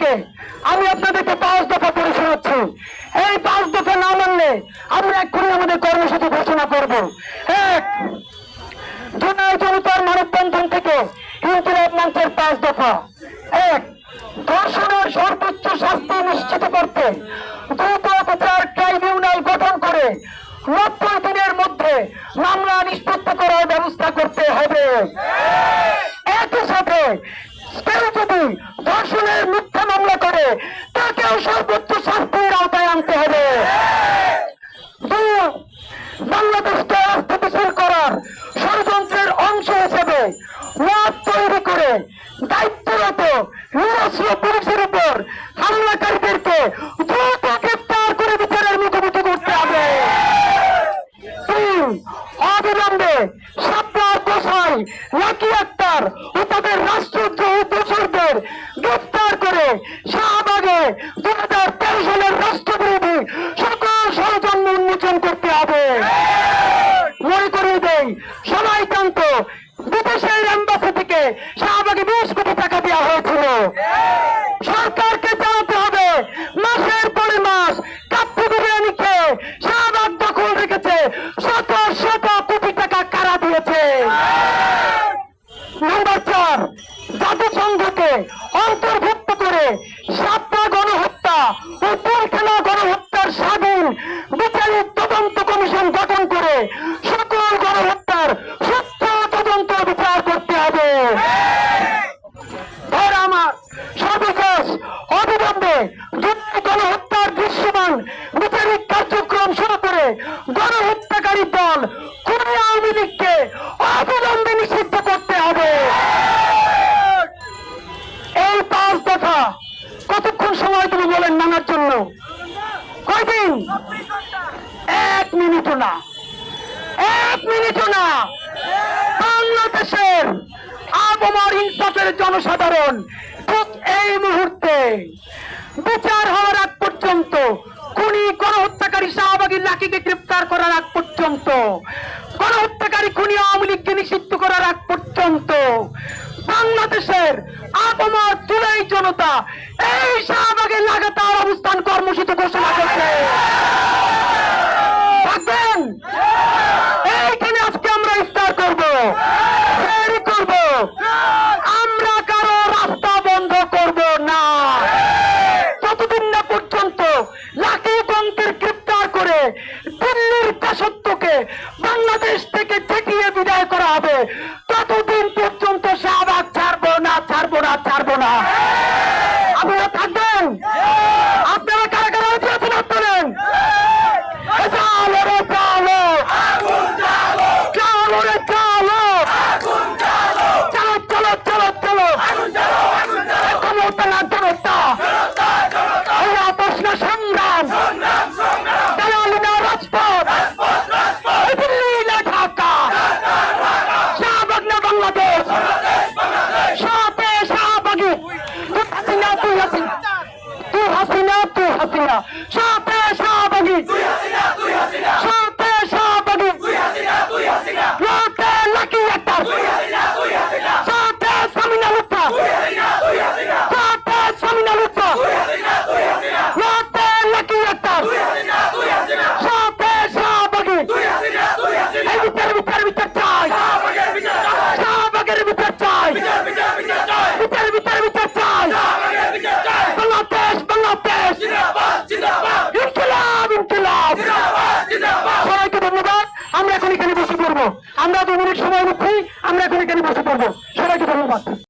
থেকে আমি আপনাদেরকে পাঁচ দফা পড়ে শোনাচ্ছি। এই পাঁচ দফা না মানলে আমরা এক্ষুনি আমাদের কর্মসূচি ঘোষণা করব। জনতার মানববন্ধন থেকে ইনকিলাব মঞ্চের পাঁচ দফা। এক, ধর্ষণের সর্বোচ্চ শাস্তি নিশ্চিত করতে দ্রুত বিচার ট্রাইব্যুনাল গঠন করে নব্বই দিনের মধ্যে মামলা নিষ্পত্তি করার ব্যবস্থা করতে হবে। একই সাথে কেউ যদি ধর্ষণের করে তাকেও সর্বোচ্চ শাস্তির আওতায় আনতে হবে। বাংলাদেশকে অস্থিতিশীল করার ষড়যন্ত্রের অংশ হিসেবে ওয়াদ তৈরি করে দায়িত্বরত নিরস্ত্র পুলিশের উপর হামলাকারীদেরকে দ্রুত গ্রেপ্তার করে বিচারের মুখোমুখি করতে হবে। অবিলম্বে সাপ্তাহ গোসাই লাকি আক্তার ও তাদের রাষ্ট্রদ্রোহী দোষরদের গ্রেফতার করে শাহবাগে বিশ কোটি টাকা দেওয়া হয়েছিল। সরকারকে জানাতে হবে, মাসের পরে মাস দখল রেখেছে, শত শত কোটি টাকা কারা দিয়েছে? চার, জাতিসংঘকে অন্তর্ভুক্ত করে সাতটা গণহত্যা ও গণহত্যার স্বাধীন তদন্ত কমিশন গঠন করে গণহত্যাকারী দল খুনি আওয়ামী লীগকে অবিলম্বে নিষিদ্ধ করতে হবে। এই পাঁচ দফা কতক্ষণ সময় তুমি বলেন মানার জন্য? কয়দিন? এক মিনিটও না। এক মিনিটও না। বাংলাদেশের আবমার ইনসাফের জনসাধারণ ঠিক এই মুহূর্তে বিচার হওয়ার আগ পর্যন্ত খুনি গণহত্যাকারী শাহবাগী লাকিকে গ্রেপ্তার করার আগ পর্যন্ত গণহত্যাকারী খুনি আওয়ামী লীগকে নিষিদ্ধ করার আগ পর্যন্ত বাংলাদেশের আপমার তুলাই জনতা এই শাহবাগের লাগাতার অবস্থান কর্মসূচি ঘোষণা করছে থাকবেন এইখানে আজকে আমরা ইফতার করব ফেরি করব আমরা কারও রাস্তা বন্ধ করব না যতদিন না পর্যন্ত লাকি বন্ধের গ্রেপ্তার করে দিল্লির দাসত্বকে বাংলাদেশ থেকে ঠেকিয়ে বিদায় করা হবে ততদিন পর্যন্ত শাহবাগ ছাড়বো না ছাড়বো না ছাড়বো না আপনারা থাকবেন আপনারা কারা কারা রাজি আছেন আপনারা চালো রে চালো চালো রে চালো চলো চলো চলো চলো ক্ষমতা না জনতা এই আপোষ না সংগ্রাম দয়ালু না রাজপথ এই দিল্লি না ঢাকা শাহবাগ না বাংলাদেশ সাথে শাহবাগী তুই হাসিনা তুই হাসিনা তুই হাসিনা তুই হাসিনা। সাথে শাহবাগী। সাথে লোকে লাকি একটা সাথে সামিনা লুচ্ছা সাথে সামিনা লুচ্ছা লোকে লাকি একটা সাথে শাহবাগী এই বিচার বিচার বিচার চাই শাহবাগের বিচার চাই বিচার বিচার বিচার চাই বাংলাদেশ বাংলাদেশ ইনকিলাব ইনকিলাব সবাইকে ধন্যবাদ আমরা তো মিনিট সময় নিচ্ছি আমরা এখন এখানে বসে পড়ব? ধন্যবাদ